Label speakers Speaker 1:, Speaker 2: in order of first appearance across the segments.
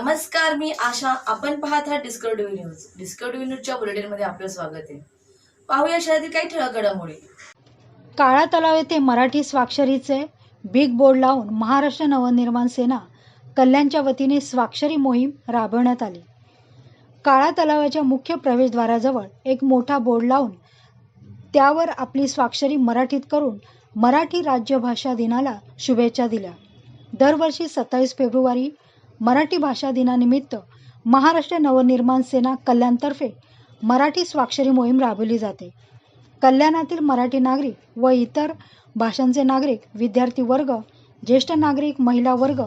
Speaker 1: नमस्कार मी आशा. आपण पाहत आहात डिस्कवरी न्यूज डिस्कवरी न्यूजच्या बुलेटिनमध्ये आपलं स्वागत आहे. पाहूया शहरातील काही ठळक घडामोडी.
Speaker 2: काळा तलाव येथे मराठी स्वाक्षरीचे बिग बोर्ड लावून महाराष्ट्र नवनिर्माण सेना कल्याणच्या वतीने स्वाक्षरी मोहीम राबवण्यात आली. काळा तलावाच्या मुख्य प्रवेशद्वाराजवळ एक मोठा बोर्ड लावून त्यावर आपली स्वाक्षरी मराठीत करून मराठी राज्यभाषा दिनाला शुभेच्छा दिल्या. दरवर्षी सत्तावीस फेब्रुवारी मराठी भाषा दिनानिमित्त महाराष्ट्र नवनिर्माण सेना कल्याणतर्फे मराठी स्वाक्षरी मोहीम राबवली जाते. कल्याणातील मराठी नागरिक व इतर भाषांचे नागरिक विद्यार्थी वर्ग ज्येष्ठ नागरिक महिला वर्ग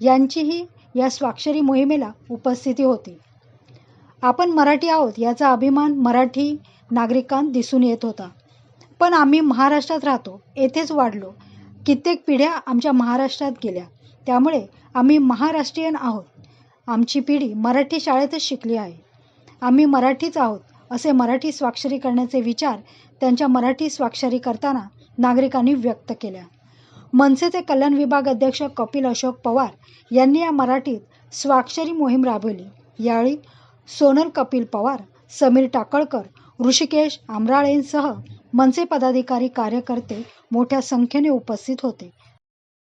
Speaker 2: यांचीही या स्वाक्षरी मोहिमेला उपस्थिती होती. आपण मराठी आहोत याचा अभिमान मराठी नागरिकांत दिसून येत होता. पण आम्ही महाराष्ट्रात राहतो येथेच वाढलो. कित्येक पिढ्या आमच्या महाराष्ट्रात गेल्या. त्यामुळे आम्ही महाराष्ट्रीयन आहोत. आमची पिढी मराठी शाळेतच शिकली आहे. आम्ही मराठीच आहोत असे मराठी स्वाक्षरी करण्याचे विचार त्यांच्या मराठी स्वाक्षरी करताना नागरिकांनी व्यक्त केल्या. मनसेचे कल्याण विभाग अध्यक्ष कपिल अशोक पवार यांनी या मराठीत स्वाक्षरी मोहीम राबवली. यावेळी सोनल कपिल पवार समीर टाकळकर ऋषिकेश आमराळेंसह मनसे पदाधिकारी कार्यकर्ते मोठ्या संख्येने उपस्थित होते.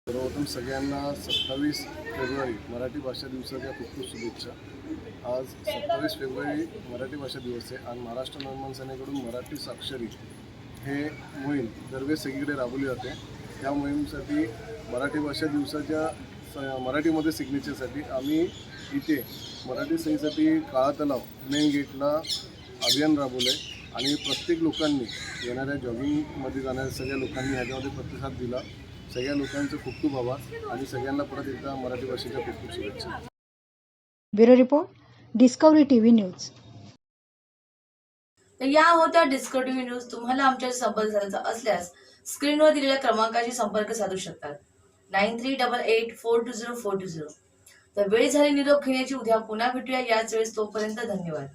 Speaker 3: सर्वप्रथम सगळ्यांना सत्तावीस फेब्रुवारी मराठी भाषा दिवसाच्या खूप खूप शुभेच्छा. आज सत्तावीस फेब्रुवारी मराठी भाषा दिवस आहे आणि महाराष्ट्र निर्माण सेनेकडून मराठी साक्षरी हे मोहीम दरवेळेस सगळीकडे राबवली जाते. त्या मोहीमसाठी मराठी भाषा दिवसाच्या स- मराठीमध्ये सिग्नेचरसाठी आम्ही इथे मराठी सहीसाठी काळा तलाव मेन गेटला अभियान राबवलं आहे आणि प्रत्येक लोकांनी येणाऱ्या जॉगिंगमध्ये जाणाऱ्या सगळ्या लोकांनी ह्याच्यामध्ये प्रतिसाद दिला. सगळ्या लोकांचे खूप खूप आभार आणि सगळ्यांना परत एकदा मराठी भाषेच्या खूप खूप शुभेच्छा.
Speaker 2: Bureau report Discovery T V news.
Speaker 1: तर या होत्या डिस्कवरी न्यूज तुम्हाला आमच्या संपर्क साधायचा असल्यास स्क्रीनवर दिलेल्या क्रमांकाशी संपर्क साधू शकतात. Nine three double eight four two zero four two zero. तर वेळ झाली निरोप घेण्याची उद्या पुन्हा भेटूया. याच वेळेस तोपर्यंत धन्यवाद.